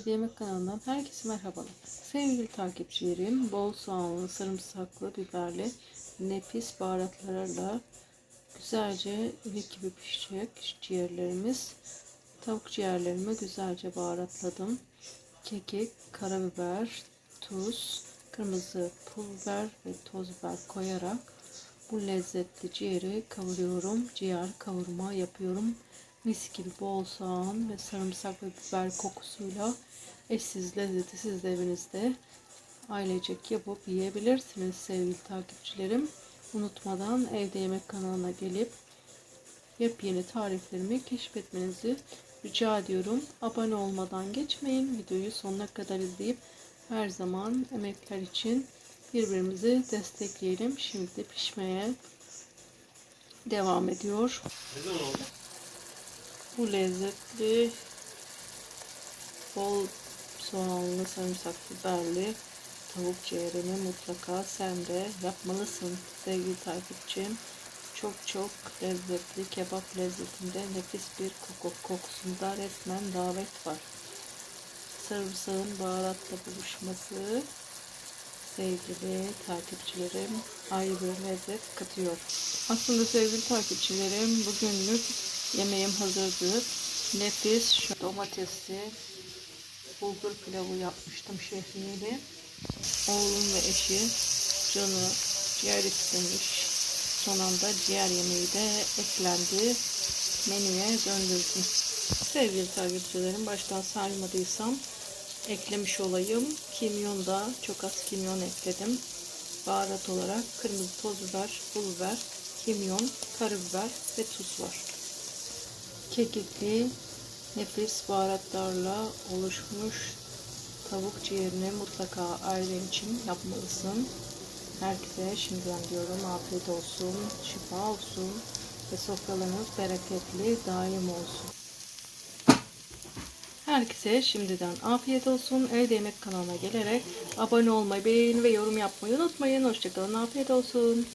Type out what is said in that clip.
Evde Yemek kanalından herkese merhabalar. Sevgili takipçilerim, bol soğanlı, sarımsaklı, biberli, nefis baharatlarla güzelce ilik gibi pişecek ciğerlerimiz. Tavuk ciğerlerimi güzelce baharatladım. Kekik, karabiber, tuz, kırmızı pul biber ve toz biber koyarak bu lezzetli ciğeri kavuruyorum. Ciğer kavurma yapıyorum. Mis gibi bol soğan ve sarımsak ve biber kokusuyla eşsiz lezzeti siz de evinizde ailecek yapıp yiyebilirsiniz sevgili takipçilerim. Unutmadan evde yemek kanalına gelip yepyeni tariflerimi keşfetmenizi rica ediyorum. Abone olmadan geçmeyin. Videoyu sonuna kadar izleyip her zaman emekler için birbirimizi destekleyelim. Şimdi de pişmeye devam ediyor. Bu lezzetli bol soğanlı sarımsak biberli tavuk ciğerini mutlaka sen de yapmalısın sevgili takipçim. Çok çok lezzetli kebap lezzetinde nefis bir koku kokusunda resmen davet var. Sarımsağın baharatla buluşması sevgili takipçilerim ayrı bir lezzet katıyor. Aslında sevgili takipçilerim bugünlük yemeğim hazırdı. Nefis şu domatesli bulgur pilavı yapmıştım şehriyeli. Oğlum ve eşi canı ciğer istemiş. Son anda ciğer yemeği de eklendi. Menüye döndürdüm. Sevgili takipçilerim baştan saymadıysam eklemiş olayım. Kimyon da çok az kimyon ekledim. Baharat olarak kırmızı toz biber, pul biber, kimyon, karabiber ve tuz var. Kekikli nefis baharatlarla oluşmuş tavuk ciğerini mutlaka ailen için yapmalısın. Herkese şimdiden diyorum afiyet olsun, şifa olsun ve sofralarınız bereketli daim olsun. Herkese şimdiden afiyet olsun. Evde Yemek kanalına gelerek abone olmayı, beğeni ve yorum yapmayı unutmayın. Hoşçakalın. Afiyet olsun.